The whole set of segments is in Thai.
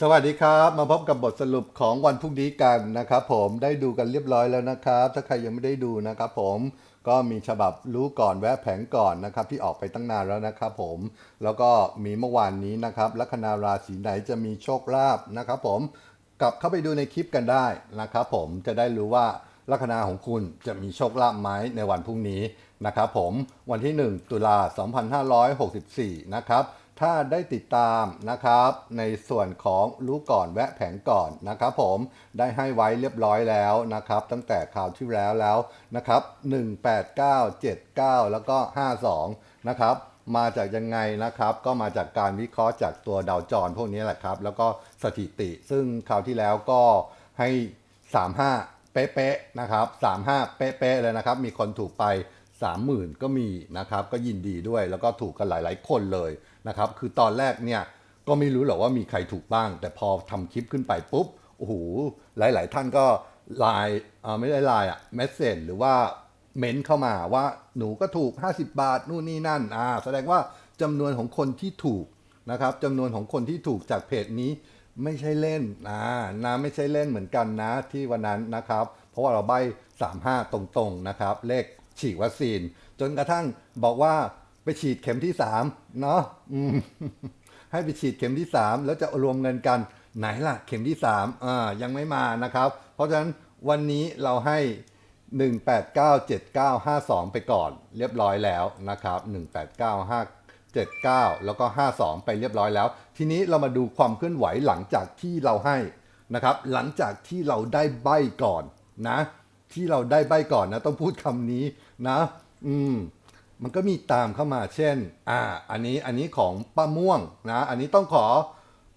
สวัสดีครับ มาพบกับบทสรุปของวันพรุ่งนี้กันนะครับผมได้ดูกันเรียบร้อยแล้วนะครับ ถ้าใครยังไม่ได้ดูนะครับผมก็มีฉบับรู้ก่อนแวะแผงก่อนนะครับที่ออกไปตั้งนานแล้วนะครับผมแล้วก็มีเมื่อวานนี้นะครับลัคนาราศีไหนจะมีโชคลาภนะครับผมกลับเข้าไปดูในคลิปกันได้นะครับผมจะได้รู้ว่าลัคนาของคุณจะมีโชคลาภไหมในวันพรุ่งนี้นะครับผมวันที่ 1 ตุลา 2564 นะครับ ถ้าได้ติดตามนะครับในส่วนของรู้ก่อนแวะแผงก่อนนะครับผมได้ให้ไว้เรียบร้อยแล้วนะครับ ตั้งแต่ข่าวที่แล้วแล้วนะครับ 189 79 แล้วก็ 52 นะครับมาจากยังไงนะครับ ก็มาจากการวิเคราะห์จากตัวดาวจรพวกนี้แหละครับ แล้วก็สถิติซึ่งคราวที่แล้วก็ให้ 35 เป๊ะๆนะครับ 35 เป๊ะๆเลยนะครับ มีคนถูกไป 30,000 ก็มีนะครับ ก็ยินดีด้วยแล้วก็ถูกกันหลายๆ คนเลย นะครับคือตอนแรกเนี่ยก็ไม่รู้หรอกว่ามีใครถูกบ้าง แต่พอทำคลิปขึ้นไปปุ๊บโอ้โหหลาย ๆ ท่านก็ไลน์อ่าไม่ได้ไลน์อะเมสเซจหรือว่าเม้นเข้ามาว่าหนูก็ถูก 50 บาทนู่นนี่นั่นอ่าแสดงว่าจำนวนของคนที่ถูกนะครับจำนวนของคนที่ถูกจากเพจนี้ไม่ใช่เล่นนะนะไม่ใช่เล่นเหมือนกันนะที่วันนั้นนะครับ เพราะว่าเราใบ35 ตรงๆนะครับ เลขฉีดวัคซีน จนกระทั่งบอกว่า ไปฉีดเข็มที่3เนาะให้ไปฉีดเข็มที่3แล้วจะรวมเงินกันไหนล่ะ เข็มที่3อ่ายังไม่มานะครับ เพราะฉะนั้นวันนี้เราให้ 1897952 ไปก่อน เรียบร้อยแล้วนะครับ 189579 แล้วก็ 52 ไปเรียบร้อยแล้ว ทีนี้เรามาดูความเคลื่อนไหวหลังจากที่เราให้นะครับ หลังจากที่เราได้ใบก่อนนะ ที่เราได้ใบก่อนนะ ต้องพูดคำนี้นะ อืม มันก็มีตามเข้ามาเช่น อ่า อันนี้อันนี้ของป้าม่วงนะ อันนี้ต้องขอ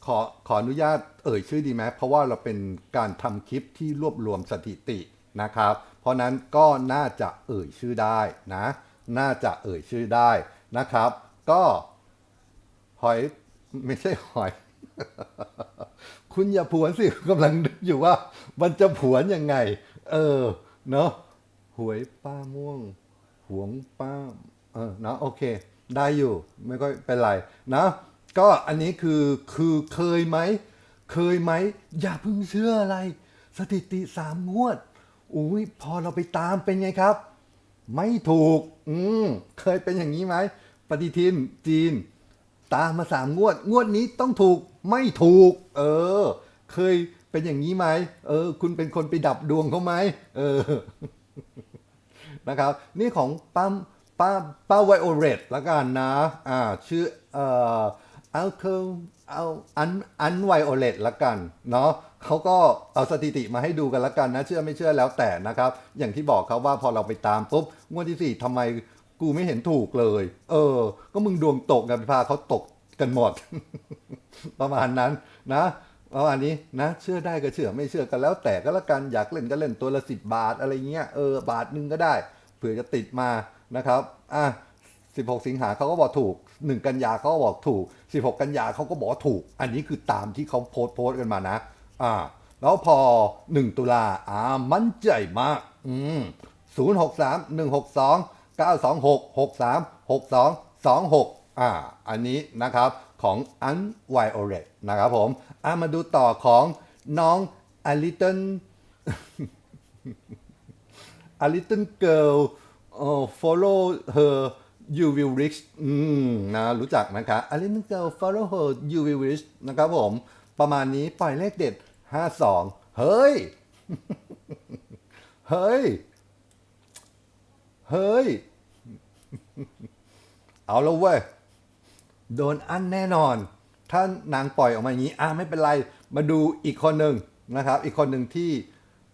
ขอขออนุญาตเอ่ยชื่อดีไหมเพราะว่าเราเป็นการทำคลิปที่รวบรวมสถิตินะครับ เพราะนั้นก็น่าจะเอ่ยชื่อได้นะ น่าจะเอ่ยชื่อได้นะครับ ก็หอยไม่ใช่หอย คุณอย่าผวนสิกำลังนึกอยู่ว่า มันจะผวนยังไง เออ เนาะหวยป้าม่วง หวงป้าเออนะโอเค ได้อยู่ไม่ค่อยเป็นไรนะ ก็อันนี้คือคือเคยไหม เคยไหม อย่าเพิ่งเชื่ออะไร สถิติสามงวดอุ้ยพอเราไปตามเป็นไงครับ ไม่ถูก อืมเคยเป็นอย่างนี้ไหมปฏิทินจีน ตามมาสามงวด งวดนี้ต้องถูกไม่ถูก เออ เคยเป็นอย่างนี้ไหมเออ คุณเป็นคนไปดับดวงเขาไหมเออ นะครับนี่ของป้าป้าป้าไวโอเรตละกันนะอ่าชื่อเอ่ออัลเคิลเอาอันอันไวโอเลตละกันเนาะเขาก็เอาสถิติมาให้ดูกันละกันนะ เชื่อไม่เชื่อแล้วแต่นะครับ อย่างที่บอกเขาว่าพอเราไปตามปุ๊บงวดที่สี่ทำไมกูไม่เห็นถูกเลย เออ ก็มึงดวงตกกันพาเขาตกกันหมด ประมาณนั้นนะประมาณนี้นะเชื่อได้ก็เชื่อไม่เชื่อกันแล้วแต่ก็แล้วกันอยากเล่นก็เล่นตัวละสิบบาทอะไรเงี้ยเออบาทหนึงก็ได้ เผื่อจะติดมานะครับอะ16 สิงหาเขาก็บอกถูก 1 กันยาเขาก็บอกถูก 16 กันยาเขาก็บอกถูก อันนี้คือตามที่เขาโพสต์โพสต์กันมานะอ่าแล้วพอ 1 ตุลาอ่ามั่นใจมากอืม063 162 926 63 62 26อ่าอันนี้นะครับของ u n v i o l e t นะครับผมอ่ามาดูต่อของน้อง a little a little girl uh, follow her you will reach อืมนะรู้จักนะคะ a little girl follow her you will reach นะครับผม ประมาณนี้ปล่อยเลขเด็ด 52 เฮ้ย เฮ้ย เฮ้ย เอาแล้วเว้ย โดนอันแน่นอน ถ้านางปล่อยออกมาอย่างนี้ อะไม่เป็นไร มาดูอีกคนหนึ่งนะครับ อีกคนหนึ่งที่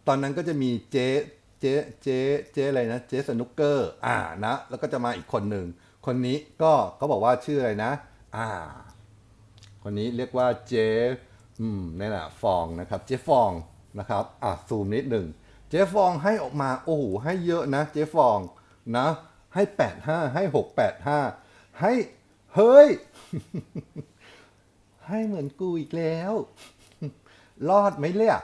ตอนนั้นก็จะมีเจ๊ เจ๊เจ๊เจ๊อะไรนะ เจ๊สนุกเกอร์อ่านะ แล้วก็จะมาอีกคนหนึ่ง คนนี้ก็เขาบอกว่าชื่ออะไรนะ อ่า คนนี้เรียกว่าเจ๊อืมนี่แหละฟองนะครับ เจ๊ฟองนะครับ อะซูมนิดหนึ่ง เจ๊ฟองให้ออกมา โอ้โห ให้เยอะนะ เจ๊ฟองนะ ให้ 85 ให้ 685 ให้ เฮ้ย ให้เหมือนกูอีกแล้ว รอดไหมเลี่ย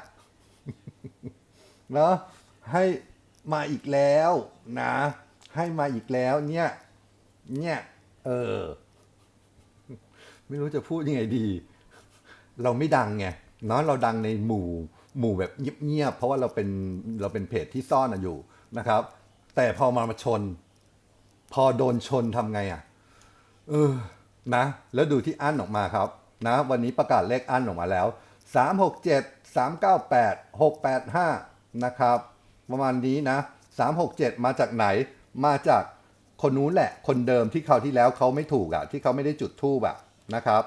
เนาะ ให้มาอีกแล้วนะ ให้มาอีกแล้วเนี่ย เนี่ย เออ ไม่รู้จะพูดยังไงดี เราไม่ดังไงเนาะเราดังในหมู่หมู่แบบเงียบๆเพราะว่าเราเป็นเราเป็นเพจที่ซ่อนอยู่นะครับ แต่พอมามาชน พอโดนชนทำไงอะ เออ นะ แล้วดูที่อั้นออกมาครับ นะ วันนี้ประกาศเลขอั้นออกมาแล้ว 367 398 685 นะครับ ประมาณนี้นะ 367 มาจากไหนมาจากคนนู้นแหละ คนเดิมที่เขาวที่แล้วเขาไม่ถูกอะ ที่เขาไม่ได้จุดทูบอะนะครับ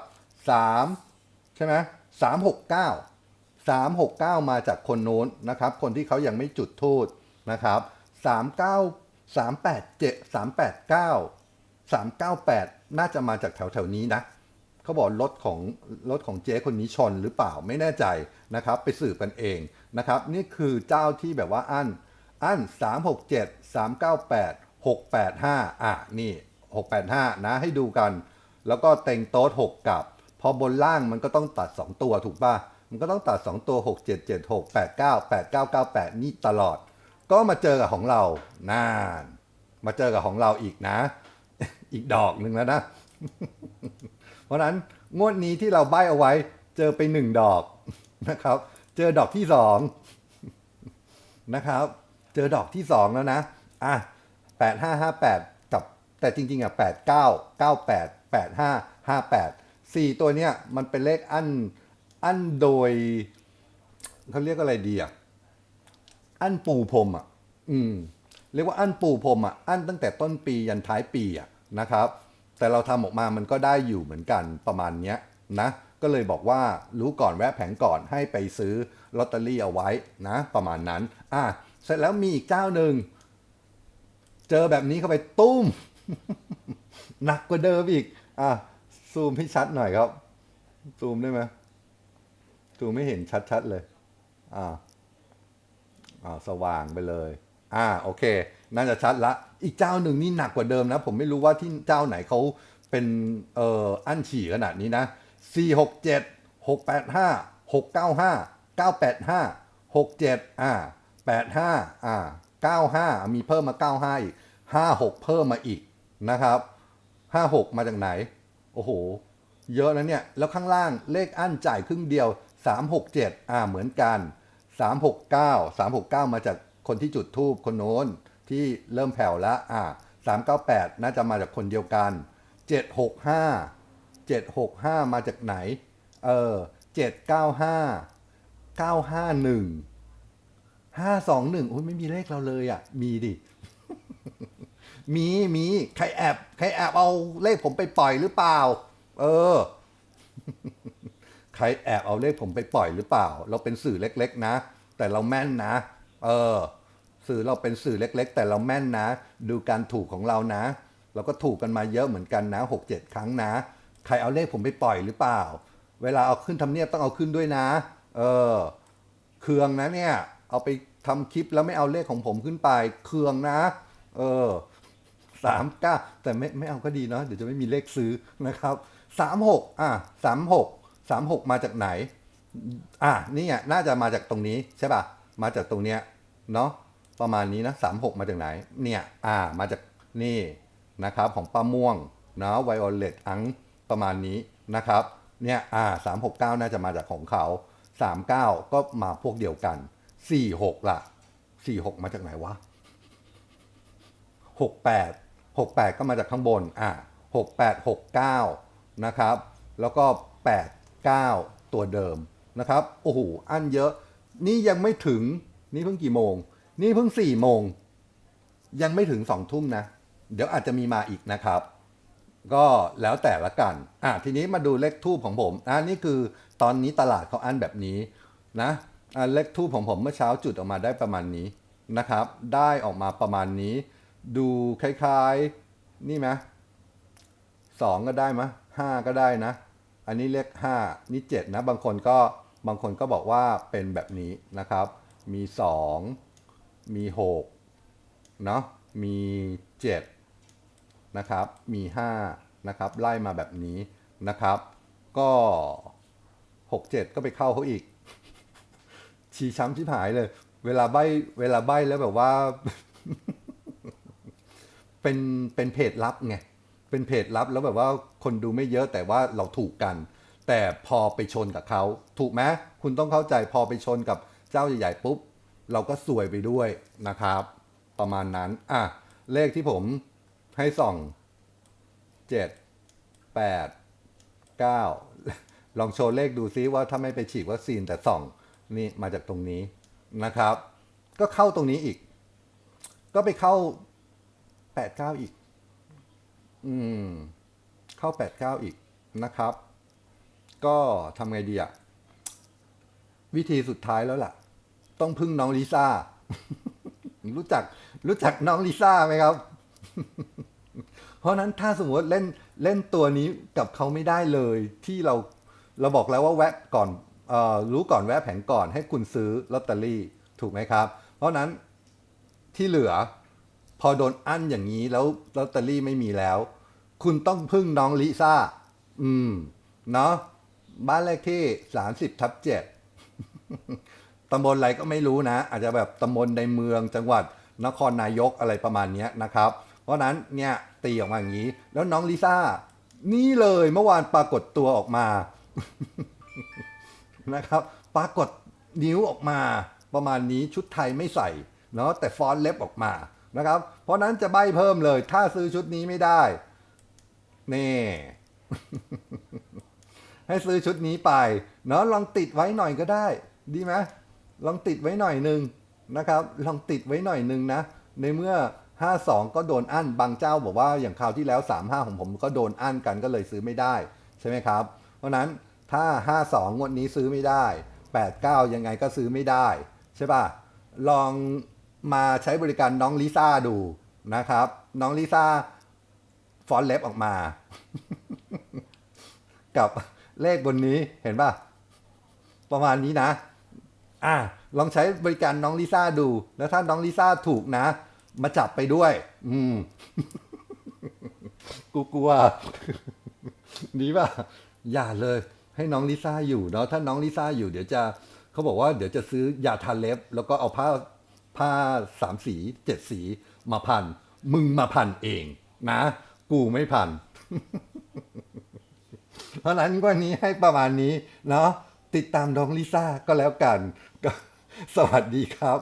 3ใช่ไหม369 369มาจากคนโน้นนะครับ คนที่เขายังไม่จุดทูตนะครับ39 387 389 398น่าจะมาจากแถวแถวนี้นะเขาบอกรถของรถของเจ๊คนนี้ชนหรือเปล่าไม่แน่ใจนะครับ ไปสืบกันเอง นะครับ นี่คือเจ้าที่แบบว่าอั้นอั้น367 398 685 อะ นี่ 685 นะให้ดูกัน แล้วก็เต็งโต๊ด6กับ พอบนล่างมันก็ต้องตัด 2 ตัวถูกป่ะ มันก็ต้องตัด 2 ตัว 6 7 7 6 8 9 8 9 9 8 นี่ตลอด ก็มาเจอกับของเรานานมาเจอกับของเราอีกนะ อีกดอกหนึ่งแล้วนะ เพราะฉะนั้นงวดนี้ที่เราใบ้เอาไว้เจอไปหนึ่งดอกนะครับ เจอดอกที่สองนะครับ เจอดอกที่สองแล้วนะ อะแปดห้าห้าแปดกับแต่จริง ๆ อะแปดเก้าเก้าแปดแปดห้าห้าแปดสี่ตัวเนี้ยมันเป็นเลขอันอันโดยเขาเรียกอะไรดีอะ อันปูพรมอะ อืม เรียกว่าอันปูพรมอะ อันตั้งแต่ต้นปียันท้ายปีอะนะครับ แต่เราทำออกมามันก็ได้อยู่เหมือนกันประมาณเนี้ยนะ ก็เลยบอกว่ารู้ก่อนแวะแผงก่อนให้ไปซื้อลอตเตอรี่เอาไว้นะประมาณนั้น อะเสร็จแล้วมีอีกเจ้าหนึ่ง เจอแบบนี้เข้าไปตุ้ม หนักกว่าเดิมอีก อะซูมให้ชัดหน่อยครับ ซูมได้ไหมซูมไม่เห็นชัดๆเลย อ่าอ่าสว่างไปเลย อ่าโอเค น่าจะชัดละ อีกเจ้าหนึ่งนี่หนักกว่าเดิมนะ ผมไม่รู้ว่าที่เจ้าไหนเขาเป็นเอ่ออั้นฉี่ขนาดนี้นะ 4 6 7 6 8 5 6 9 5 9 8 5 6 7อ่า8 5อ่า9 5 มีเพิ่มมา 9 5 อีก 5 6 เพิ่มมาอีกนะครับ 5 6 มาจากไหน โอ้โห เยอะนะเนี่ย แล้วข้างล่างเลขอั้นจ่ายครึ่งเดียว 367 อ่า เหมือนกัน 369 369 มาจากคนที่จุดทูบคนโน้นที่เริ่มแผ่วแล้วอ่า398 น่าจะมาจากคนเดียวกัน 765 765 มาจากไหน เออ 795 951 521 โอ้ยไม่มีเลขเราเลยอะ มีดิ มีมีใครแอบใครแอบเอาเลขผมไปปล่อยหรือเปล่า เออ ใครแอบเอาเลขผมไปปล่อยหรือเปล่า เราเป็นสื่อเล็ก ๆ นะ แต่เราแม่นนะ เออ สื่อเราเป็นสื่อเล็ก ๆ แต่เราแม่นนะ ดูการถูกของเรานะ เราก็ถูกกันมาเยอะเหมือนกันนะหกเจ็ดครั้งนะ ใครเอาเลขผมไปปล่อยหรือเปล่า เวลาเอาขึ้นทำเนียบต้องเอาขึ้นด้วยนะ เออเคืองนะเนี่ย เอาไปทำคลิปแล้วไม่เอาเลขของผมขึ้นไปเคืองนะ เออสามเก้าแต่ไม่ไม่เอาก็ดีเนาะเดี๋ยวจะไม่มีเลขซื้อนะครับสามหกอะสามหกสามหกมาจากไหน อะนี่ไงน่าจะมาจากตรงนี้ใช่ป่ะมาจากตรงเนี้ยเนาะประมาณนี้นะสามหกมาจากไหน เนี่ย อ่า มาจากนี่นะครับของป้าม่วงเนาะไวโอเลตอัง ประมาณนี้นะครับเนี่ยอ่าสามหกเก้าน่าจะมาจากของเขาสามเก้าก็มาพวกเดียวกันสี่หกล่ะสี่หกมาจากไหนวะหกแปดหกแปดก็มาจากข้างบนอะหกแปดหกเก้านะครับแล้วก็แปดเก้าตัวเดิมนะครับโอ้โหอันเยอะ นี่ยังไม่ถึงนี่เพิ่งกี่โมง นี่เพิ่งสี่โมง ยังไม่ถึงสองทุ่มนะ เดี๋ยวอาจจะมีมาอีกนะครับ ก็แล้วแต่ละกันอะทีนี้มาดูเลขทูบของผมอะนี่คือตอนนี้ตลาดเขาอันแบบนี้นะอะเลขทูบของผมเมื่อเช้าจุดออกมาได้ประมาณนี้นะครับ ได้ออกมาประมาณนี้ ดูคล้ายๆนี่ไหมสองก็ได้ไหมห้าก็ได้นะ อันนี้เลขห้านี่เจ็ดนะ บางคนก็บางคนก็บอกว่าเป็นแบบนี้นะครับ มีสองมีหกเนาะมีเจ็ด นะครับมี5นะครับไล่มาแบบนี้นะครับก็ 6 7 ก็ไปเข้าเขาอีก ชีช้ำชิบหายเลย เวลาใบเวลาใบแล้วแบบว่า เป็นเป็นเพจลับไงเป็นเพจลับแล้วแบบว่าคนดูไม่เยอะแต่ว่าเราถูกกัน แต่พอไปชนกับเขาถูกไหมคุณต้องเข้าใจพอไปชนกับเจ้าใหญ่ๆปุ๊บ เราก็สวยไปด้วยนะครับ ประมาณนั้นอะเลขที่ผม ให้ส่องเจ็ดแปดเก้าลองโชว์เลขดูซิว่าถ้าไม่ไปฉีดวัคซีนแต่ส่องนี่มาจากตรงนี้นะครับ ก็เข้าตรงนี้อีก ก็ไปเข้าแปดเก้าอีก อืม เข้าแปดเก้าอีกนะครับ ก็ทำไงดีอะวิธีสุดท้ายแล้วล่ะ ต้องพึ่งน้องลิซ่า รู้จักรู้จักน้องลิซ่าไหมครับ ราะนั้นถ้าสมมติเล่นเล่นตัวนี้กับเขาไม่ได้เลยที่เราเราบอกแล้วว่าแวะก่อนออรู้ก่อนแวะแผงก่อนให้คุณซื้อลอตเตอรี่ถูกไหมครับ เพราะนั้นที่เหลือพอโดนอั้นอย่างนี้แล้วลอตเตอรี่ไม่มีแล้ว คุณต้องพึ่งน้องลิซ่า อืม เนาะบ้านเลขที่30ทับเจ็ดตำบลอะไรก็ไม่รู้นะ อาจจะแบบตำบลในเมืองจังหวัดนครนายกอะไรประมาณนี้นะครับ เพราะนั้นเนี่ยตีออกมาอย่างนี้ แล้วน้องลิซ่า นี่เลยเมื่อวานปรากฏตัวออกมานะครับ ปรากฏนิ้วออกมา ประมาณนี้ชุดไทยไม่ใส่เนาะแต่ฟอนเล็บออกมานะครับ เพราะฉะนั้นจะใบเพิ่มเลย ถ้าซื้อชุดนี้ไม่ได้นี่ให้ซื้อชุดนี้ไป เนาะลองติดไว้หน่อยก็ได้ ดีไหมลองติดไว้หน่อยหนึ่งนะครับ ลองติดไว้หน่อยหนึ่งนะ ในเมื่อ 52 ก็โดนอั้น บางเจ้าบอกว่าอย่างคราวที่แล้ว 35 ของผมก็โดนอั้นกันก็เลยซื้อไม่ได้ใช่ไหมครับ เพราะนั้นถ้า 52 งวดนี้ซื้อไม่ได้ 89 ยังไงก็ซื้อไม่ได้ ใช่ป่ะ ลองมาใช้บริการน้องลิซ่าดูนะครับ น้องลิซ่าฟอนเล็บออกมา กับเลขบนนี้เห็นป่ะ ประมาณนี้นะ อะลองใช้บริการน้องลิซ่าดู แล้วถ้าน้องลิซ่าถูกนะ มาจับไปด้วย อืม กูกลัวดีป่ะ อย่าเลย ให้น้องลิซ่าอยู่เนาะถ้าน้องลิซ่าอยู่เดี๋ยวจะเขาบอกว่าเดี๋ยวจะซื้อยาทาเล็บ แล้วก็เอาผ้าผ้าสามสีเจ็ดสีมาพัน มึงมาพันเอง นะ กูไม่พัน เพราะนั้นวันนี้ให้ประมาณนี้ เนาะติดตามน้องลิซ่าก็แล้วกัน สวัสดีครับ